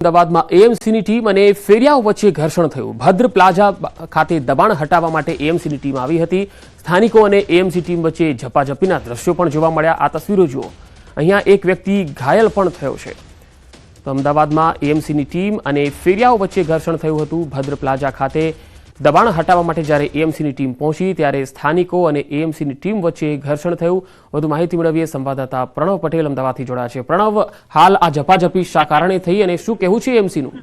અમદાવાદમાં એએમસીની ટીમ અને ફેરિયાઓ વચ્ચે ઘર્ષણ થયું. ભદ્ર પ્લાઝા ખાતે દબાણ હટાવવા માટે એએમસીની ટીમ આવી હતી. સ્થાનિકો અને એએમસી ટીમ વચ્ચે ઝપાઝપીના દ્રશ્યો પણ જોવા મળ્યા. આ તસવીરો જુઓ. અહીંયા એક વ્યક્તિ ઘાયલ પણ થયો છે. તો અમદાવાદમાં એએમસીની ટીમ અને ફેરિયાઓ વચ્ચે ઘર્ષણ થયું હતું. ભદ્ર પ્લાઝા ખાતે દબાણ હટાવવા માટે જ્યારે એએમસીની ટીમ પહોંચી, ત્યારે સ્થાનિકો અને એએમસીની ટીમ વચ્ચે ઘર્ષણ થયું. વધુ માહિતી મેળવીએ સંવાદદાતા પ્રણવ પટેલ અમદાવાદથી જોડાયા છે. પ્રણવ, હાલ આ ઝપાઝપી શા કારણે થઈ અને શું કહેવું છે એએમસીનું?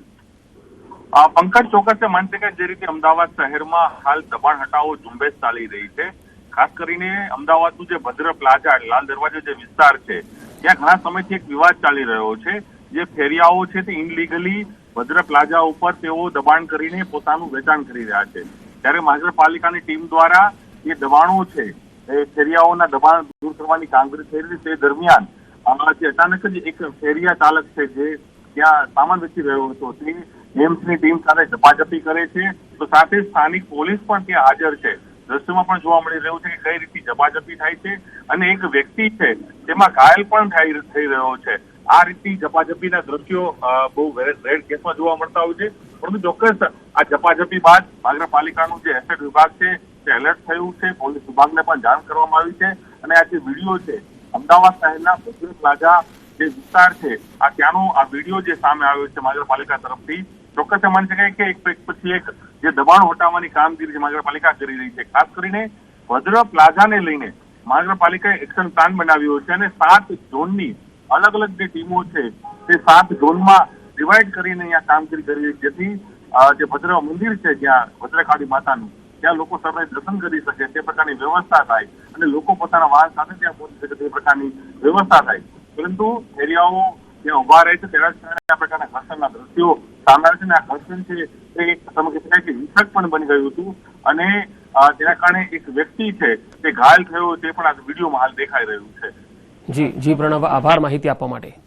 પંકજ ચોક્કસે માની શકાય જે રીતે અમદાવાદ શહેરમાં હાલ દબાણ હટાવો ઝુંબેશ ચાલી રહી છે, ખાસ કરીને અમદાવાદનું જે ભદ્ર પ્લાઝા લાલ દરવાજો જે વિસ્તાર છે, ત્યાં ઘણા સમયથી એક વિવાદ ચાલી રહ્યો છે. જે ફેરિયાઓ છે તે ઇનલીગલી ભદ્ર પ્લાઝા ઉપર તેઓ દબાણ કરીને પોતાનું વેચાણ કરી રહ્યા છે. ત્યારે મહાનગરપાલિકાની ટીમ દ્વારા જે દબાણો છે, એ ફેરિયાઓના દબાણ દૂર કરવાની કામગીરી થઈ રહી તે દરમિયાન જે અચાનક જ એક ફેરિયા ચાલક છે, જે ત્યાં સામાન વેચી રહ્યો હતો, તે એમ્સની ટીમ સાથે ઝપાઝપી કરે છે. તો સાથે સ્થાનિક પોલીસ પણ ત્યાં હાજર છે. દ્રશ્યમાં પણ જોવા મળી રહ્યું છે કે કઈ રીતે ઝપાઝપી થાય છે. અને એક વ્યક્તિ છે તેમાં ઘાયલ પણ થઈ રહ્યો છે. આ રીતની ઝપાઝપીના દ્રશ્યો બહુ રેડ કેસમાં જોવા મળતા હોય છે. પરંતુ ચોક્કસ આ ઝપાઝપી બાદ મહાનગરપાલિકાનું જે એસેટ વિભાગ છે, તે એલર્ટ થયું છે. પોલીસ વિભાગને પણ જાણ કરવામાં આવી છે. અને આ જે વીડિયો છે, અમદાવાદ શહેરના ભદ્ર પ્લાઝા જે વિસ્તાર છે, આ ત્યાંનો આ વીડિયો જે સામે આવ્યો છે મહાનગરપાલિકા તરફથી, ચોક્કસ એ માની શકાય કે એક પછી એક જે દબાણ હટાવવાની કામગીરી જે મહાનગરપાલિકા કરી રહી છે. ખાસ કરીને ભદ્ર પ્લાઝાને લઈને મહાનગરપાલિકાએ એક્શન પ્લાન બનાવ્યો છે અને સાત ઝોનની અલગ અલગ જે ટીમો છે, તે સાત ઝોનમાં ડિવાઈડ કરીને અહીંયા કામગીરી કરી જેથી જે ભદ્ર મંદિર છે જ્યાં ભદ્રકાળી માતાનું, ત્યાં લોકો સમય દર્શન કરી શકે, તે પ્રકારની વ્યવસ્થા થાય અને લોકો પોતાના વાહન સાથે ત્યાં પહોંચી શકે, તે પ્રકારની વ્યવસ્થા થાય. પરંતુ એરિયાઓ ત્યાં ઊભા રહે છે, તેના કારણે આ પ્રકારના ઘર્ષણના દ્રશ્યો સામે છે અને આ ઘર્ષણ છે, તે તમે કહી શકાય કે હિંસક પણ બની ગયું હતું. અને તેના કારણે એક વ્યક્તિ છે, તે ઘાયલ થયો, તે પણ આ વિડીયોમાં હાલ દેખાઈ રહ્યું છે. જી જી પ્રણવ, આભાર માહિતી આપવા માટે.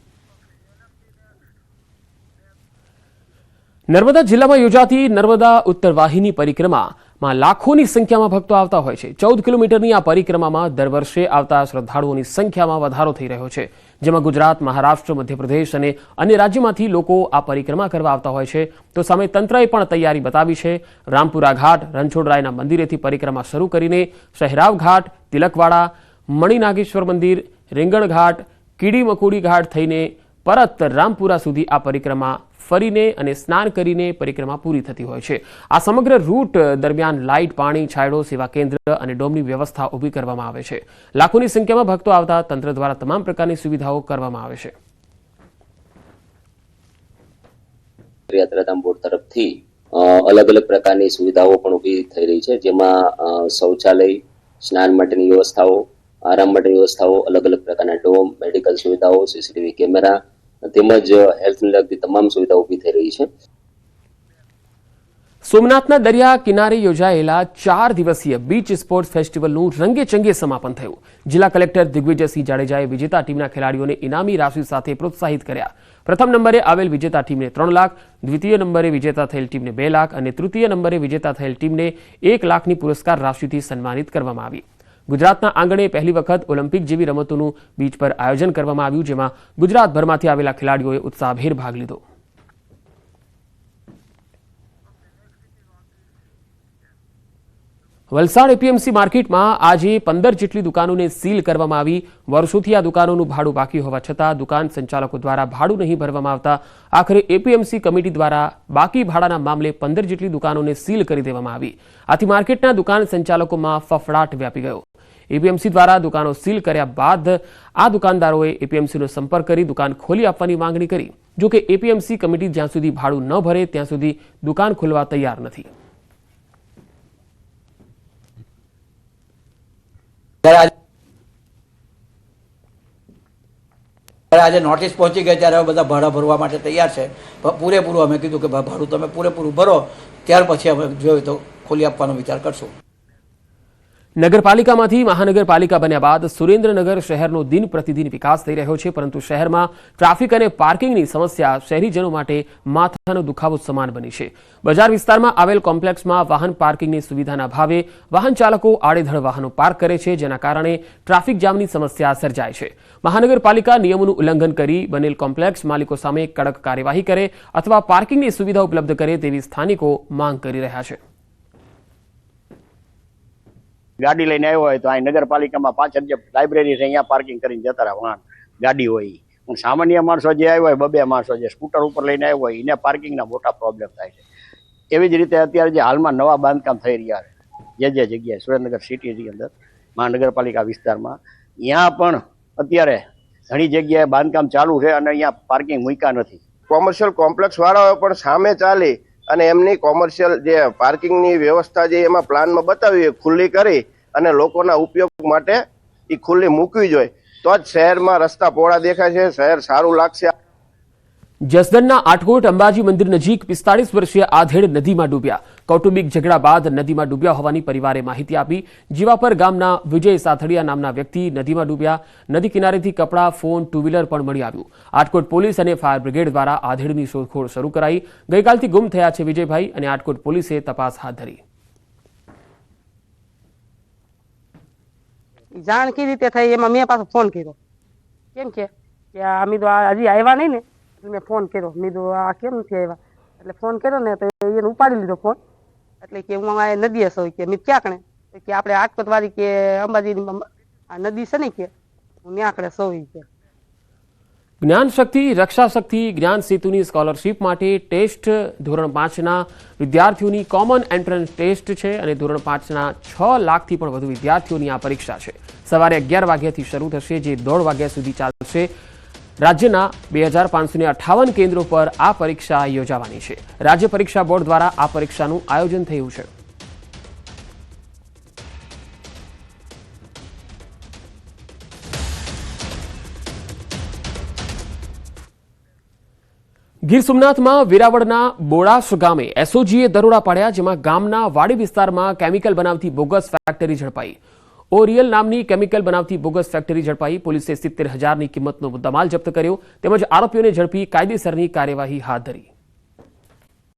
નર્મદા જિલ્લામાં યોજાતી નર્મદા ઉત્તર વાહિની પરિક્રમામાં લાખોની સંખ્યામાં ભક્તો આવતા હોય છે. ચૌદ કિલોમીટરની આ પરિક્રમામાં દર વર્ષે આવતા શ્રદ્ધાળુઓની સંખ્યામાં વધારો થઈ રહ્યો છે. જેમાં ગુજરાત, મહારાષ્ટ્ર, મધ્યપ્રદેશ અને અન્ય રાજ્યમાંથી લોકો આ પરિક્રમા કરવા આવતા હોય છે. તો સામે તંત્રએ પણ તૈયારી બતાવી છે. રામપુરા ઘાટ, રણછોડરાયના મંદિરેથી પરિક્રમા શરૂ કરીને સહેરાવ ઘાટ, તિલકવાડા મણિનાગેશ્વર મંદિર રીંગણઘાટ કીડી મકુડી ઘાટ થઈને પરત રામપુરા સુધી આ પરિક્રમા ફરીને અને સ્નાન કરીને પરિક્રમા પૂરી થતી હોય છે. આ સમગ્ર રૂટ દરમિયાન લાઇટ, પાણી, છાંયડો, સેવા કેન્દ્ર અને ડોમની વ્યવસ્થા ઊભી કરવામાં આવે છે. લાખોની સંખ્યામાં ભક્તો આવતા તંત્ર દ્વારા તમામ પ્રકારની સુવિધાઓ કરવામાં આવે છે. તરફથી અલગ અલગ પ્રકારની સુવિધાઓ પણ ઊભી થઈ રહી છે. જેમાં શૌચાલય, સ્નાન માટેની વ્યવસ્થાઓ આરામ માટે વ્યવસ્થાઓ અલગ અલગ પ્રકારના ડોમ, મેડિકલ સુવિધાઓ, સીસીટીવી કેમેરા, તેમજ હેલ્થને લગતી તમામ સુવિધાઓ ઊભી થઈ રહી છે. સોમનાથના દરિયા કિનારે યોજાયેલા ચાર દિવસીય બીચ સ્પોર્ટ્સ ફેસ્ટિવલનું રંગેચંગે સમાપન થયું. જિલ્લા કલેક્ટર દિગ્વિજયસિંહ જાડેજાએ વિજેતા ટીમના ખેલાડીઓને ઇનામી રાશિ સાથે પ્રોત્સાહિત કર્યા. પ્રથમ નંબરે આવેલ વિજેતા ટીમને ત્રણ લાખ, દ્વિતીય નંબરે વિજેતા થયેલ ટીમને બે લાખ અને તૃતીય નંબરે વિજેતા થયેલ ટીમને એક લાખની પુરસ્કાર રાશિથી સન્માનિત કરવામાં આવી. ગુજરાતના આંગણે પહેલી વખત ઓલિમ્પિક જેવી રમતોનું બીચ પર આયોજન કરવામાં આવ્યું, જેમાં ગુજરાતભરમાંથી આવેલા ખેલાડીઓએ ઉત્સાહભેર ભાગ લીધો. વલસાડ એપીએમસી માર્કેટમાં આજે પંદર જેટલી દુકાનોને સીલ કરવામાં આવી. વર્ષોથી આ દુકાનોનું ભાડું બાકી હોવા છતાં દુકાન સંચાલકો દ્વારા ભાડું નહીં ભરવામાં આવતા આખરે એપીએમસી કમિટી દ્વારા બાકી ભાડાના મામલે પંદર જેટલી દુકાનોને સીલ કરી દેવામાં આવી. આથી માર્કેટના દુકાન સંચાલકોમાં ફફડાટ વ્યાપી ગયો. એપીએમસી દ્વારા દુકાનો સીલ કર્યા બાદ આ દુકાનદારોએ એપીએમસીનો સંપર્ક કરી દુકાન ખોલી આપવાની માંગણી કરી. જોકે એપીએમસી કમિટી જ્યાં સુધી ભાડું ન ભરે, ત્યાં સુધી દુકાન ખોલવા તૈયાર નથી. આજે નોટિસ પહોંચી ગઈ ત્યારે બધા ભાડા ભરવા માટે તૈયાર છે. પૂરેપૂરું અમે કીધું કે ભાડું તમે પૂરેપૂરું ભરો, ત્યાર પછી અમે જોયું તો ખોલી આપવાનો વિચાર કરશું. નગરપાલિકામાંથી મહાનગરપાલિકા બન્યા બાદ સુરેન્દ્રનગર શહેરનો દિન પ્રતિદિન વિકાસ થઈ રહ્યો છે, પરંતુ શહેરમાં ટ્રાફિક અને પાર્કિંગની સમસ્યા શહેરીજનો માટે માથાનો દુખાવો સમાન બની છે. બજાર વિસ્તારમાં આવેલ કોમ્પ્લેક્સમાં વાહન પાર્કિંગની સુવિધાના અભાવે વાહન ચાલકો આડેધડ વાહનો પાર્ક કરે છે, જેના કારણે ટ્રાફિક જામની સમસ્યા સર્જાય છે. મહાનગરપાલિકા નિયમોનું ઉલ્લંઘન કરી બનેલ કોમ્પ્લેક્સ માલિકો સામે કડક કાર્યવાહી કરે અથવા પાર્કિંગની સુવિધા ઉપલબ્ધ કરે તેવી સ્થાનિકો માંગ કરી રહ્યા છે. ગાડી લઈને આવ્યો હોય તો અહીં નગરપાલિકામાં પાછળ જે લાઇબ્રેરી છે, અહીંયા પાર્કિંગ કરીને જતા રહે. વાહન, ગાડી હોય. પણ સામાન્ય માણસો જે આવ્યો હોય, બબે માણસો જે સ્કૂટર ઉપર લઈને આવ્યો હોય, એને પાર્કિંગના મોટા પ્રોબ્લેમ થાય છે. એવી જ રીતે અત્યારે જે હાલમાં નવા બાંધકામ થઈ રહ્યા છે, જે જે જગ્યાએ સુરેન્દ્રનગર સિટીની અંદર, મહાનગરપાલિકા વિસ્તારમાં, ત્યાં પણ અત્યારે ઘણી જગ્યાએ બાંધકામ ચાલુ છે અને અહીંયા પાર્કિંગ મૂક્યા નથી. કોમર્શિયલ કોમ્પ્લેક્સ વાળાઓ પણ સામે ચાલી અને એમની કોમર્શિયલ જે પાર્કિંગની વ્યવસ્થા જે એમાં પ્લાનમાં બતાવી એ ખુલ્લી કરી અને લોકોના ઉપયોગ માટે એ ખુલ્લી મૂકવી જોઈએ તો જ શહેરમાં રસ્તા પહોળા દેખાય છે, શહેર સારું લાગશે. જસદણના આઠકોટ અંબાજી મંદિર નજીક પિસ્તાળીસ વર્ષીય આધેડ નદીમાં ડૂબ્યા. કૌટુંબિક ઝઘડા બાદ નદીમાં ડૂબ્યા હોવાની પરિવારે માહિતી આપી. જીવાપર ગામના વિજય સાથડિયા નામના વ્યક્તિ નદીમાં ડૂબ્યા. નદી કિનારેથી કપડાં, ફોન ટુ વ્હીલર પણ મળી આવ્યું. આટકોટ પોલીસ અને ફાયર બ્રિગેડ દ્વારા આધેડની શોધખોળ શરૂ કરાઈ. ગઈકાલથી ગુમ થયા છે વિજયભાઈ અને આટકોટ પોલીસે તપાસ હાથ ધરી. જાણ કેવી રીતે થઈ, એમાં મેં પાછો ફોન કર્યો. કેમ કે? આ મીધો હજી આવ્યા નહીં ને, મેં ફોન કર્યો. મીધો આ કેમ નથી આવ્યા? એટલે ફોન કર્યો ને તો એને ઉપાડી લીધો ફોન. એટલે કે હું અમારે નદીએ સૌ કે મેં ક્યાં કે આપણે આજકોટ વાળી કે અંબાજી આ નદી છે ને કે, હું ત્યાં સૌ કે. જ્ઞાન શક્તિ રક્ષા શક્તિ જ્ઞાન સેતુની સ્કોલરશીપ માટે ટેસ્ટ ધોરણ પાંચના વિદ્યાર્થીઓની કોમન એન્ટ્રન્સ ટેસ્ટ છે અને ધોરણ પાંચના છ લાખથી પણ વધુ વિદ્યાર્થીઓની આ પરીક્ષા છે. સવારે અગિયાર વાગ્યાથી શરૂ થશે, જે દોઢ વાગ્યા સુધી ચાલશે. રાજ્યના બે હજાર પાંચસો અઠાવન કેન્દ્રો પર આ પરીક્ષા યોજાવાની છે. રાજ્ય પરીક્ષા બોર્ડ દ્વારા આ પરીક્ષાનું આયોજન થયું છે. ગીર સોમનાથમાં વેરાવળના બોડાસ ગામે એસઓજીએ દરોડા પાડ્યા, જેમાં ગામના વાડી વિસ્તારમાં કેમિકલ બનાવતી બોગસ ફેક્ટરી ઝડપાઈ. ઓરિયલ નામની કેમિકલ બનાવતી બોગસ ફેક્ટરી ઝડપાઈ. પોલીસે સિત્તેર હજારની કિંમતનો મુદ્દામાલ જપ્ત કર્યો. તેમજ આરોપીઓને ઝડપી કાયદેસરની કાર્યવાહી હાથ ધરી.